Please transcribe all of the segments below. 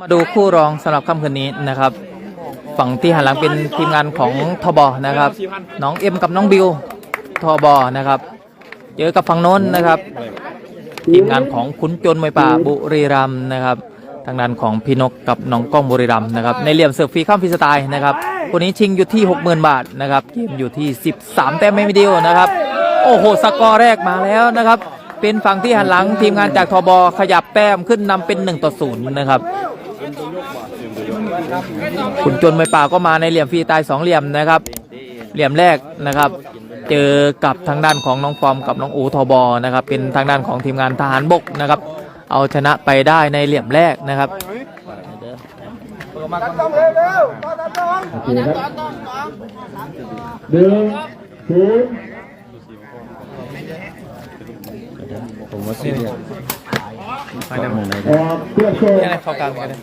มาดูคู่รองสำหรับค่ำคืนนี้นะครับ ฝั่งที่หันหลังเป็นทีมงานของทบนะครับ น้องเอ็มกับน้องบิวทบนะครับ เจอกับฝั่งโน้นนะครับ ทีมงานของขุนจนมวยป่าบุรีรัมนะครับ ทางด้านของพี่นกกับน้องก้องบุรีรัมนะครับ ในเหลี่ยมเสิร์ฟฟรีข้ามฟรีสไตล์นะครับคนนี้ชิงอยู่ที่ 60,000 บาทนะครับเกมอยู่ที่ 13 แต้มไม่มีเดียวนะครับ โอ้โหสกอร์แรกมาแล้วนะครับ เป็นฝั่งที่หันหลังทีมงานจากทบขยับแต้มขึ้นนำเป็น1ต่อ0นะครับ ขุนจนมวยป่าก็มาในเหลี่ยมฟรีตล์สองเหลี่ยมนะครับ เหลี่ยมแรกนะครับ เจอกับทางด้านของน้องฟอมกับน้องอูทบนะครับ เป็นทางด้านของทีมงานทหารบกนะครับ เอาชนะไปได้ในเหลี่ยมแรกนะครับโอเคครับหนึ่งศูนย์ผมว่าเรีย สออกเพื่อโชว์ยังไงเข้ากลางกันเลย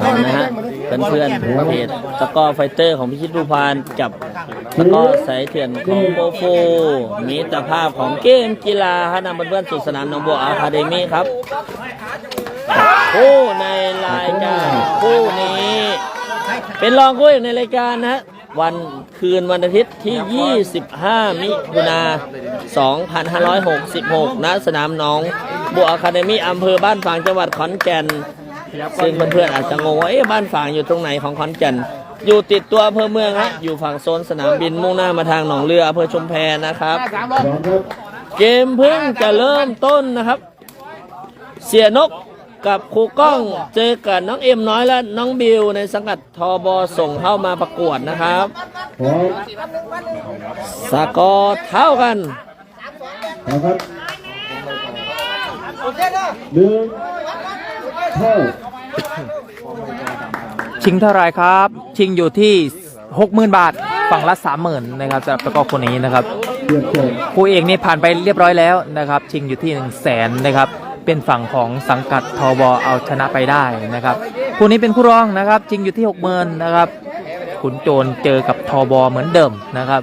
เอานะฮะเพื่อนเพื่อนๆเพจตะก้อไฟเตอร์ของพิชิตรูพานกับตะก้อสายเถื่อนของโปโฟมีตรภาพของเกมกีฬาฮะนำเพื่อนๆสู่สนามหนองบัวอาคาเดมี่ครับคู่ในรายการคู่นี้ เป็นรองคู่เอกในรายการนะฮะ วันคืนวันอาทิตย์ที่ 25 มิถุนา 2566 ณ สนามหนอง บัวอะคาเดมี่อำเภอบ้านฝางจังหวัดขอนแก่น ซึ่งเพื่อนๆอาจจะงงว่าเอ๊ะบ้านฝางอยู่ตรงไหนของขอนแก่น อยู่ติดตัวอำเภอเมืองฮะ อยู่ฝั่งโซนสนามบินมุ่งหน้ามาทางหนองเรืออำเภอชุมแพนะครับสองครับเกมเพิ่งจะเริ่มต้นนะครับ เสียนก กับครูก้องเจอกับน้องเอ็มน้อยและน้องบิวในสังกัดทบส่งเข้ามาประกวดนะครับพร้อมสกอร์เท่ากันพร้อมครับหนึ่งเท่าชิงเท่าไหรครับ ชิงอยู่ที่60,000บาทฝั่งละ30,000นะครับสำหรับตะกร้อคนนี้นะครับเพื่อโชว์คู่เอกนี่ผ่านไปเรียบร้อยแล้วนะครับ ชิงอยู่ที่1 0 0 0 0แสนนะครับ เป็นฝั่งของสังกัดทบเอาชนะไปได้นะครับคู่นี้เป็นคู่รองนะครับชิงอยู่ที่60,000นนะครับขุนโจรเจอกับทบเหมือนเดิมนะครับ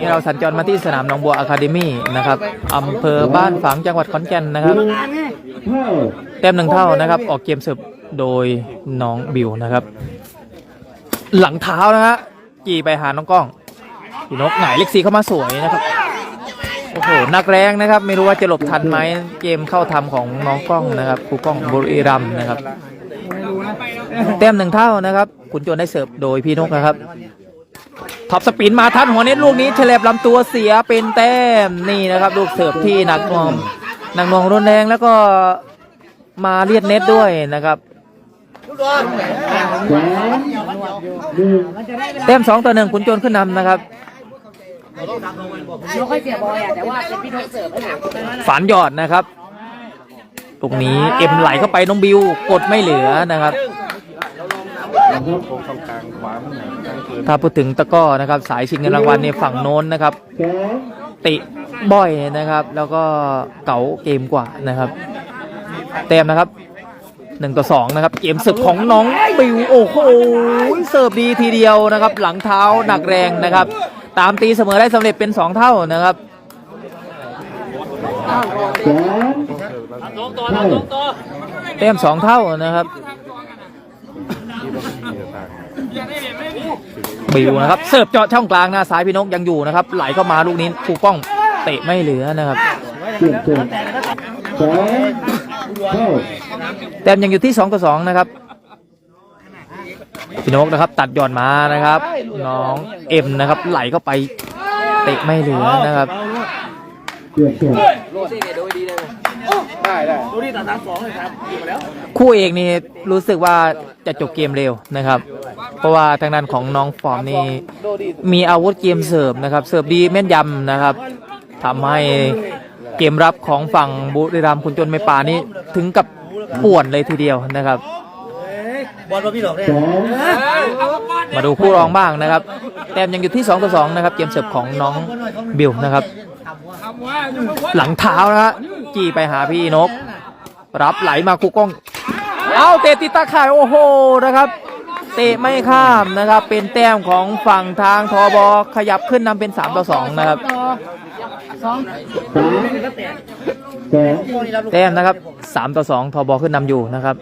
นี่เราสัญจรมาที่สนามหนองบัวอะคาเดมี่นะครับอำเภอบ้านฝางจังหวัดขอนแก่นนะครับเท่าแต้มหนึ่งเท่านะครับ ออกเกมเสิร์ฟโดยน้องบิวนะครับ หลังเท้านะฮะกี่ไปหาน้องกล้องพี่นกหงายเล็กสีเข้ามาสวยนะครับ โอ้โหนักแรงนะครับ ไม่รู้ว่าจะหลบทันไหมเกมเข้าทำของน้องกล้องนะครับครูกล้องบุรีรัมนะครับ แต้มหนึ่งเท่านะครับขุนโจนได้เสิร์ฟโดยพี่นกนะครับท็อปสปินมาทัดหัวเน็ตลูกนี้เฉลบลำตัวเสียเป็นแต้มนี่นะครับ ลูกเสิร์ฟที่หนักน่วงหนักน่วงรุนแรงแล้วก็มาเลียดเน็ตด้วยนะครับสองหนึ่งแต้มสองต่อหนึ่งขุนโจนขึ้นนำนะครับ ไม่ค่อยเสียบอยอะแต่ว่าเป็นพี่นเสิร์ฟให้หนักฝันหยอดนะครับ ตรงนี้เอ็มไหลเข้าไปน้องบิวกดไม่เหลือนะครับ ถ้าพูดถึงตะก้อนะครับ สายชิงเงินรางวัลในฝั่งโน้นนะครับ ติบ่อยนะครับ แล้วก็เก๋าเกมกว่านะครับ เต็มนะครับหนึ่งต่อสองนะครับ เกมเสิร์ฟของน้องบิวโอ้โหเสิร์ฟดีทีเดียวนะครับ หลังเท้าหนักแรงนะครับ ตามตีเสมอได้สำเร็จเป็นสองเท่านะครับสองเท่าเต็มสองเท่านะครับบิวนะครับเสิร์ฟเจาะช่องกลางหน้าซ้ายพี่นกยังอยู่นะครับไหลเข้ามาลูกนี้ครูป้องเตะไม่เหลือนะครับเปลี่ยนโชว์สองเท่าแต้มยังอยู่ที่2ต่อ2นะครับพี่นกนะครับ ตัดหย่อนมานะครับ น้องเอ็มนะครับ ไหลเข้าไปเตะไม่เหลือนะครับเปลี่ยนโชว์คู่เอกนี่รู้สึกว่าจะจบเกมเร็วนะครับ เพราะว่าทางด้านของน้องฟอร์มนี่มีอาวุธเกมเสิร์ฟนะครับ เสิร์ฟดีแม่นยำนะครับทำให้เกมรับของฝั่งบุรีรัมย์คุณจนไม่ป่านี่ถึงกับป่วนเลยทีเดียวนะครับสองมาดู คู่รองบ้างนะครับ แต้มยังอยู่ที่2ต่อ2นะครับ เกมเสิร์ฟของน้องบิวนะครับ หลังเท้านะฮะจี้ไปหาพี่นก รับไหลมาคู่กล้อง เอาเตะติดตาข่ายโอ้โหนะครับ เตะไม่ข้ามนะครับ เป็นแต้มของฝั่งทางทบขยับขึ้นนำเป็น3ต่อ2นะครับสามสองแต้มนะครับ3ต่อ2ทบขึ้นนำอยู่นะครับ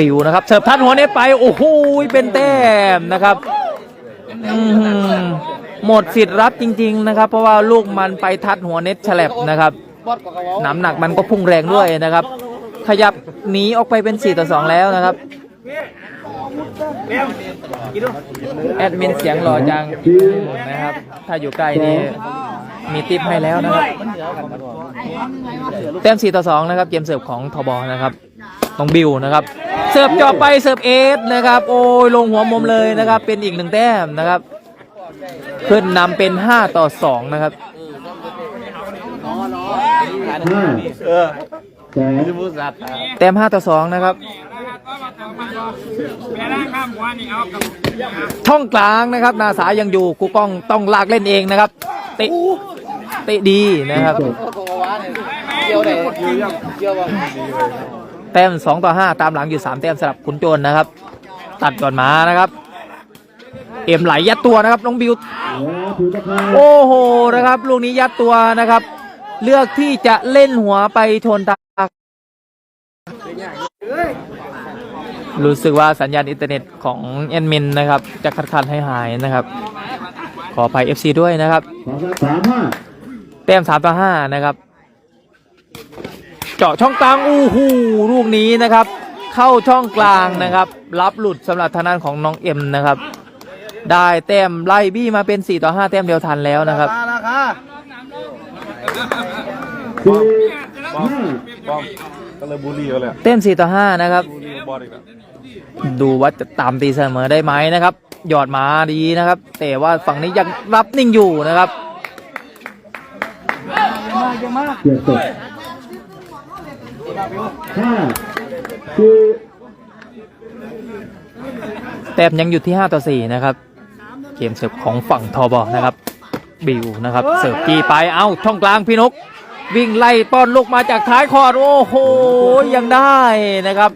บิวนะครับเสิร์ฟทัดหัวเน็ตไปโอ้โหเป็นแต้มนะครับอื้อหือหมดสิทธิ์รับจริง ๆ นะครับ เพราะว่าลูกมันไปทัดหัวเน็ตฉลับนะครับน้ำหนักมันก็พุ่งแรงด้วยนะครับ ขยับหนีออกไปเป็น 4 ต่อ 2 แล้วนะครับแอดมินเสียงหล่อจังนะครับ ถ้าอยู่ใกล้นี่มีติปให้แล้วนะครับแต้ม4ต่อ2นะครับ เกมเสิร์ฟของทบนะครับ ต้องบิวนะครับ เสิร์ฟจาะไปเสิร์ฟเอสนะครับ โอ้ยลงหัวมุมเลยนะครับ เป็นอีกหนึ่งแต้มนะครับ ขึ้นนำเป็น 5 ต่อ 2 นะครับห้าสองแต้ม5ต่อ 2 นะครับ ช่องกลางนะครับ นาสายังอยู่กูก้องต้องลากเล่นเองนะครับเตะเตะดีนะครับ แต้ม2ต่อ5ตามหลังอยู่3แต้มสำหรับขุนโจรนะครับ ตัดก่อนมานะครับ เอ็มไหลยัดตัวนะครับน้องบิวโอ้โหนะครับลูกนี้ยัดตัวนะครับ เลือกที่จะเล่นหัวไปชนตารู้สึกว่าสัญญาณอินเทอร์เน็ตของแอดมินนะครับ จะขัดขัดให้หายนะครับ ขออภัย FC ด้วยนะครับสามห้าแต้มสามต่อห้านะครับ เจาะช่องกลางอู้หูลูกนี้นะครับ เข้าช่องกลางนะครับ รับหลุดสำหรับทางด้านของน้องเอ็มนะครับ ได้แต้มไล่บี้มาเป็น 4 ต่อ 5 แต้มเดียวทันแล้วนะครับสี่ห้าก็เลยบูลลี่เขาเลยอะแต้ม4ต่อ5นะครับ ดูว่าจะตามตีเสมอได้ไหมนะครับ หยอดมาดีนะครับ แต่ว่าฝั่งนี้ยังรับนิ่งอยู่นะครับเจ็ดสิบ ห้าสี่แต้มยังอยู่ที่ 5 ต่อ 4 นะครับ เกมเสิร์ฟของฝั่งทอบอนะครับ บิวนะครับ เสิร์ฟจีไปเอ้าช่องกลางพี่นก วิ่งไล่ป้อนลูกมาจากท้ายคอร์ดโอ้โห ยังได้นะครับ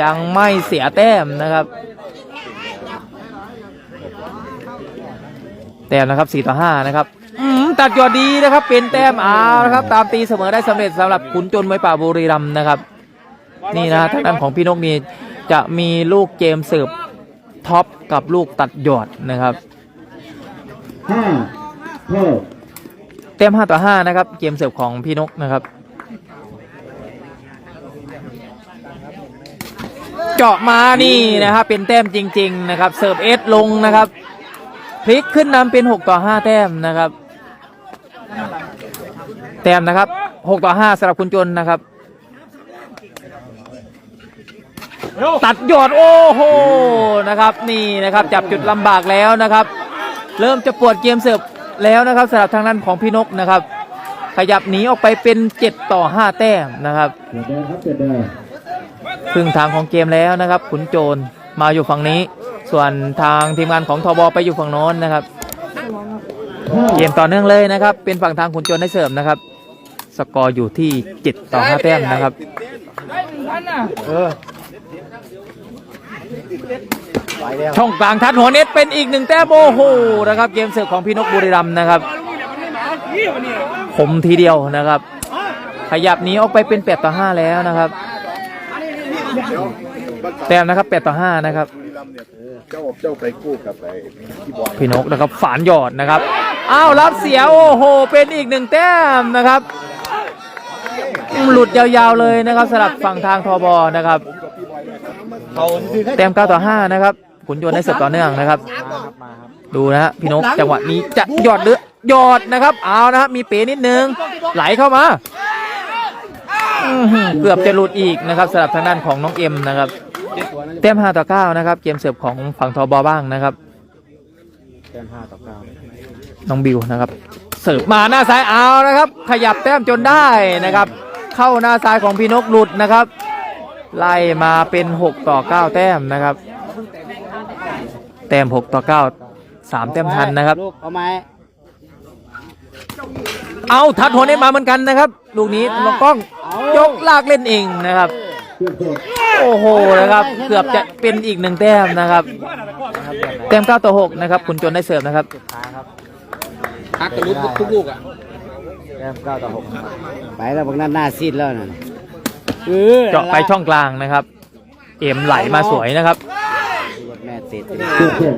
ยังไม่เสียแต้มนะครับ แต้มนะครับ 4 ต่อ 5 นะครับ อืมตัดยอดดีนะครับ เป็นแต้มเอานะครับ ตามตีเสมอได้สำเร็จสำหรับขุนจนไว้ป่าบุรีรัมย์นะครับ นี่นะทางด้านของพี่นกนี่จะมีลูกเกมเสิร์ฟท็อปกับลูกตัดยอดนะครับห้าเท่าเต็ม5ต่อ5นะครับ เกมเสิร์ฟของพี่นกนะครับเจาะมานี่นะครับ เป็นแต้มจริง ๆ นะครับ เสิร์ฟเอสลงนะครับ พลิกขึ้นนำเป็น 6 ต่อ 5 แต้มนะครับ แต้มนะครับ6ต่อ5สำหรับคุณจนนะครับ ตัดยอดโอ้โหนะครับ นี่นะครับ จับจุดลำบากแล้วนะครับ เริ่มจะปวดเกมเสิร์ฟแล้วนะครับสำหรับทางด้านของพี่นกนะครับ ขยับหนีออกไปเป็น7ต่อ5แต้มนะครับครึ่งทางของเกมแล้วนะครับ ขุนโจรมาอยู่ฝั่งนี้ ส่วนทางทีมงานของทบไปอยู่ฝั่งโน้นนะครับ เกมต่อเนื่องเลยนะครับ เป็นฝั่งทางขุนโจรได้เสร์ฟนะครับ สกอร์อยู่ที่7ต่อ5แต้มนะครับช่องกลางทัดหัวเน็ตเป็นอีกหนึ่งแต้มโอ้โหนะครับ เกมเสิร์ฟของพี่นกบุรีรัมย์นะครับผมทีเดียวนะครับ ขยับหนี้ออกไปเป็น8ต่อ5แล้วนะครับ แต้มนะครับ8ต่อ5นะครับ เจ้าเจ้าไปกู้กับไอ้ที่บอลพี่นกนะครับฝานหยอดนะครับอ้าวรับเสียโอ้โห เป็นอีกหนึ่งแต้มนะครับ หลุดยาวๆเลยนะครับสำหรับฝั่งทางทบนะครับ แต้ม9ต่อ5นะครับขุนโยนได้เสิร์ฟต่อเนื่องนะครับ ดูนะฮะพี่นกจังหวะนี้จะหยอดหรือหยอดนะครับ เอานะครับมีเป๋นิดนึง ไหลเข้ามาเกือบจะหลุดอีกนะครับสำหรับทางด้านของน้องเอ็มนะครับ แต้ม5ต่อ9นะครับ เกมเสิร์ฟของฝั่งทบบ้างนะครับน้องบิวนะครับ เสิร์ฟมาหน้าซ้ายเอานะครับ ขยับแต้มจนได้นะครับ เข้าหน้าซ้ายของพี่นกหลุดนะครับ ไล่มาเป็น 6 ต่อ 9 แต้มนะครับ แต้ม 6 ต่อ 9 3 แต้มทันนะครับ ลูกเอาไหมเอาทัดหัวเน็ตมาเหมือนกันนะครับ ลูกนี้น้องกล้องยกลากเล่นเองนะครับเจ็ดเจ็ด โอ้โหนะครับ เกือบจะเป็นอีกหนึ่งแต้มนะครับ แต้มเก้าต่อหกนะครับ คุณจนได้เสิร์ฟนะครับพักกระลุกทุกลูกอะไปแล้วพวกนั้นหน้าซีดแล้วน่ะเจาะไปช่องกลางนะครับ เอ็มไหลมาสวยนะครับแม่ติดเจ็ดเจ็ด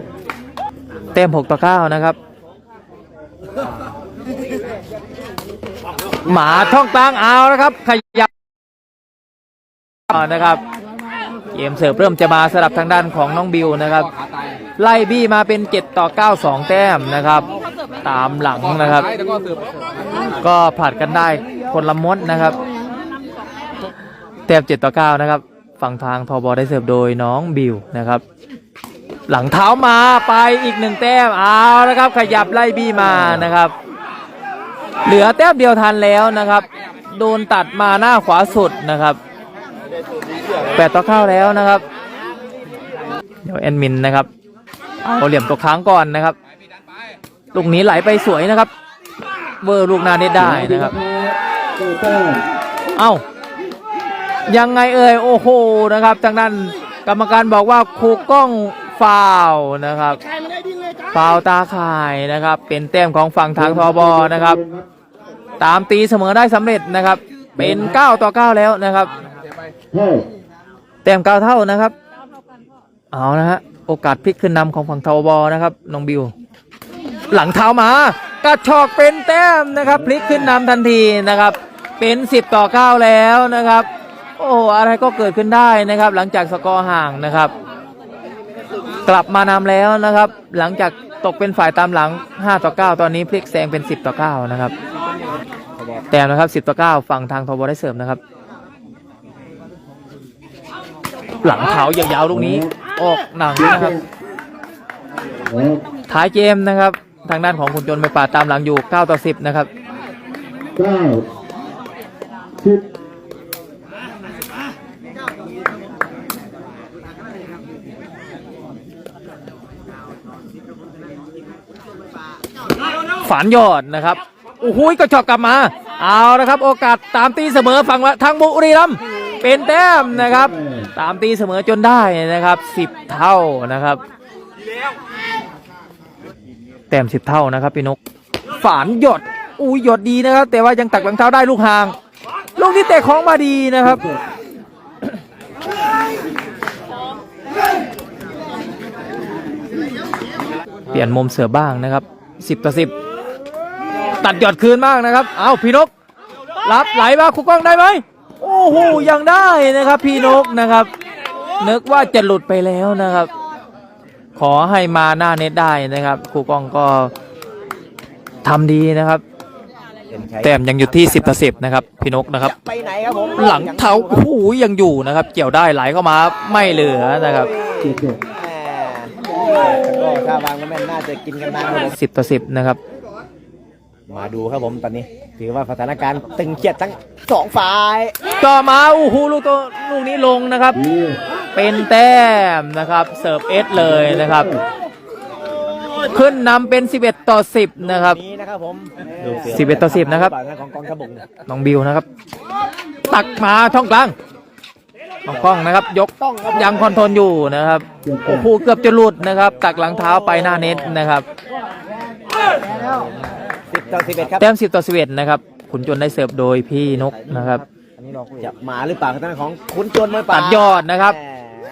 เต็มหกต่อเก้านะครับ หมาช่องกลางเอานะครับ ขยับเอา นะครับ เกมเสิร์ฟเริ่มจะมาสลับทางด้านของน้องบิวนะครับ ไล่บี้มาเป็น 7 ต่อ 9 2 แต้มนะครับ ตามหลังนะครับ ก็ผลัดกันได้คนละม้วนนะครับ แต้ม 7 ต่อ 9 นะครับ ฝั่งทางทอบอได้เสิร์ฟโดยน้องบิวนะครับ หลังเท้ามาไปอีกหนึ่งแต้มเอาแล้วครับ ขยับไล่บี้มานะครับ เหลือแต้มเดียวทันแล้วนะครับ โดนตัดมาหน้าขวาสุดนะครับ แปดต่อเก้าแล้วนะครับ เดี๋ยวแอดมินนะครับเอาเหลี่ยมตัวค้างก่อนนะครับ ลูกนี้ไหลไปสวยนะครับเวอร์ลูกหนาเน็ตได้นะครับเจ็ดแต้มเอ้า ยังไงเอ่ย โอ้โห นะครับ ทางด้านกรรมการบอกว่าครูกล้องฟาวล์นะครับ ฟาวล์ตาข่ายนะครับ เป็นแต้มของฝั่งทางทบนะครับ ตามตีเสมอได้สำเร็จนะครับ เป็น 9 ต่อ 9 แล้วนะครับ เท่าแต้ม9เท่านะครับเอานะฮะโอกาสพลิกขึ้นนำของฝั่งทบนะครับน้องบิว หลังเท้ามากระชอกเป็นแต้มนะครับพลิกขึ้นนำทันทีนะครับ เป็น 10 ต่อ 9 แล้วนะครับ โอ้อะไรก็เกิดขึ้นได้นะครับ หลังจากสกอร์ห่างนะครับ กลับมานำแล้วนะครับ หลังจากตกเป็นฝ่ายตามหลัง 5 ต่อ 9 ตอนนี้พลิกแซงเป็น 10 ต่อ 9 นะครับ แต้มนะครับ 10 ต่อ 9 ฝั่งทางทบได้เสริมนะครับ หลังเท้ายาวๆลูกนี้ ออกหนังนะครับหกท้ายเกมนะครับ ทางด้านของคุณจนไปป่าดตามหลังอยู่ 9 ต่อ 10 นะครับเก้าสิบฝานยอดนะครับโอ้โหกระชอกกลับมา เอาละครับ โอกาสตามตีเสมอฝั่งทางบุรีรัมย์ เป็นแต้มนะครับตามตีเสมอจนได้นะครับ10เท่านะครับ แต้ม10เท่านะครับพี่นกฝานหยดอุ้ยหยดดีนะครับ แต่ว่ายังตักหลังเท้าได้ลูกห่าง ลูกที่เตะของมาดีนะครับเปลี่ยนมุมเสือบ้างนะครับ10ต่อ10ตัดหยอดคืนบ้างนะครับ เอาพี่นกรับไหลมาคุกกล้องได้ไหม โอ้โหยังได้นะครับ พี่นกนะครับ นึกว่าจะหลุดไปแล้วนะครับ ขอให้มาหน้าเน็ตได้นะครับครูกล้องก็ทำดีนะครับ แต้มยังอยู่ที่10ต่อ10นะครับ พี่นกนะครับ ไปไหนครับผมหลังเท้าโอ้โหยังอยู่นะครับ เกี่ยวได้ไหลเข้ามาไม่เหลือนะครับเจ็ดเจ็ดก็ถ้าวางก็แม่นน่าจะกินกันนานครับผม 10ต่อ10นะครับ มาดูครับผมตอนนี้ ถือว่าสถานการณ์ตึงเครียดทั้งสองฝ่ายต่อมาโอ้โหลูกตัวลูกนี้ลงนะครับดีเป็นแต้มนะครับ เสิร์ฟเอสเลยนะครับ ขึ้นนำเป็น 11 ต่อ 10 นะครับ นี้นะครับผม11ต่อ10นะครับ ของกองทัพบกเนี่ยน้องบิวนะครับ ตักมาช่องกลางน้องกล้องนะครับ ยกยังคอนโทรลอยู่นะครับเจ็ดแต้โอ้มโหเกือบจะหลุดนะครับ ตักหลังเท้าไปหน้าเน็ตนะครับสิบ ต่อสิบเอ็ดครับแต้ม10ต่อ11นะครับขุนจนได้เสิร์ฟโดยพี่นกนะครับจะมาหรือเปล่าทางด้านของขุนจวนมวยป่าตัดยอดนะครับแหม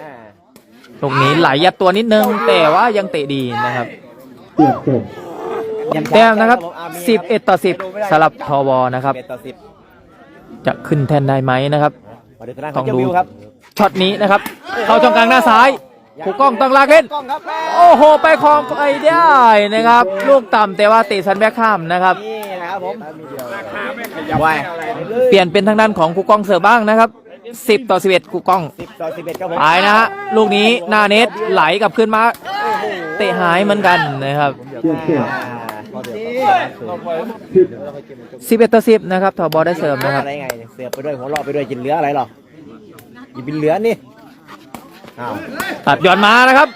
ลูกนี้ไหลยัดตัวนิดนึง แต่ว่ายังเตะดีนะครับเจ็ดเจ็ดยังแต้มนะครับผมอ่มี11ต่อ10สำหรับทวนะครับ 11ต่อสิบจะขึ้นแทนได้ไหมนะครับ มาดูทางด้านขต้อองงเจ้าดูวิวครับช็อตนี้นะครับ เข้าช่องกลางหน้าซ้าย ผูกกล้องต้องลากเล่น กล้องครับโอ้โห ไปคลองไปได้นะครับ ลูกต่ำแต่ว่าเตะสันแบ็คข้ามนะครับ นี่นะครับผมไว้เปลี่ยนเป็นทางด้านของคูกล้องเสิร์ฟบ้างนะครับ 10 ต่อ 11คูกล้องสิบต่อสิบเอ็ดครับผมไปนะฮะลูกนี้หน้าเน็ตไหลกลับขึ้นมา เตะหายเหมือนกันนะครับเจ็ดเจ็ดอ่าสิบ11 ต่อ 10 นะครับทอบอลได้เสิร์ฟนะครับ อะไรไงเนี่ยเสือไปด้วยหัวเราะไปด้วยกินเหลืออะไรหรอกินเป็นเหลือนี่ อ้าวตัดหย่อนมานะครับ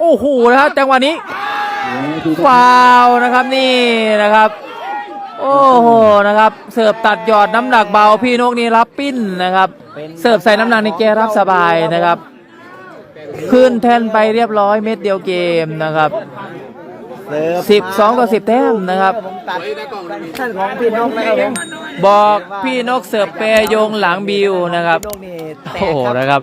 โอ้โหนะครับจังหวะนี้ฟาวล์นะครับนี่นะครับ โอ้โหนะครับ เสิร์ฟตัดหยอดน้ำหนักเบาพี่นกนี่รับปิ้นนะครับ เสิร์ฟใส่น้ำหนักในเกรับสบายนะครับ ขึ้นแท่นไปเรียบร้อยเม็ดเดียวเกมนะครับเสิร์ฟสิบสองต่อสิบแต้มนะครับผมตัดท่านของพี่นกนะครับผมบอกพี่นกเสิร์ฟเปรโยงหลังบิวนะครับพี่นกนี่แตกโอ้โหครับนะครับ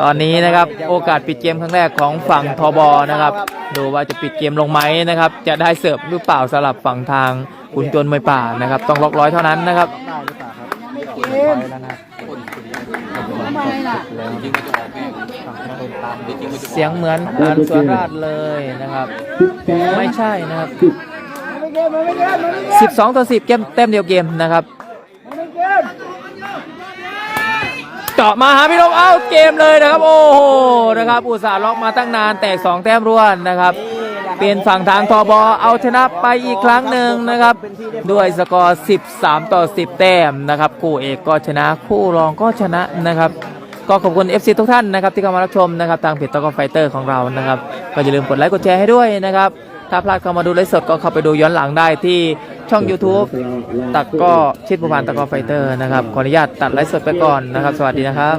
ตอนนี้นะครับโอกาสปิดเกมครั้งแรกของฝั่งทบนะครับ ดูว่าจะปิดเกมลงไหมนะครับ จะได้เสิร์ฟหรือเปล่าสลับฝั่งทางขุนจนมวยป่านะครับ ต้องล็อกร้อยเท่านั้นนะครับเสียงเหมือนอานสวนราชเลยนะครับ ไม่ใช่นะครับสิบ12 ต่อ 10 เกมเต็มเดียวเกมนะครับ เจาะมาหาพี่นกเอาเกมเลยนะครับ โอ้โหนะครับอุตส่าห์ล็อกมาตั้งนานแตก2แต้มรวดนะครับ เป็นฝั่งทางทบเอาชนะไปอีกครั้งหนึ่งนะครับ ด้วยสกอร์ 13 ต่อ 10 แต้มนะครับ คู่เอกก็ชนะคู่รองก็ชนะนะครับ ก็ขอบคุณ FC ทุกท่านนะครับที่เข้ามารับชมนะครับทางเพจตอกไฟเตอร์ของเรานะครับก็อย่าลืมกดไลค์กดแชร์ให้ด้วยนะครับถ้าพลาดเข้ามาดูไลฟ์สดก็เข้าไปดูย้อนหลังได้ที่ ช่อง YouTube ตักก็ชิดผู้พันตะกอไฟเตอร์นะครับ ขออนุญาตตัดไลฟ์สดไปก่อนนะครับ สวัสดีนะครับ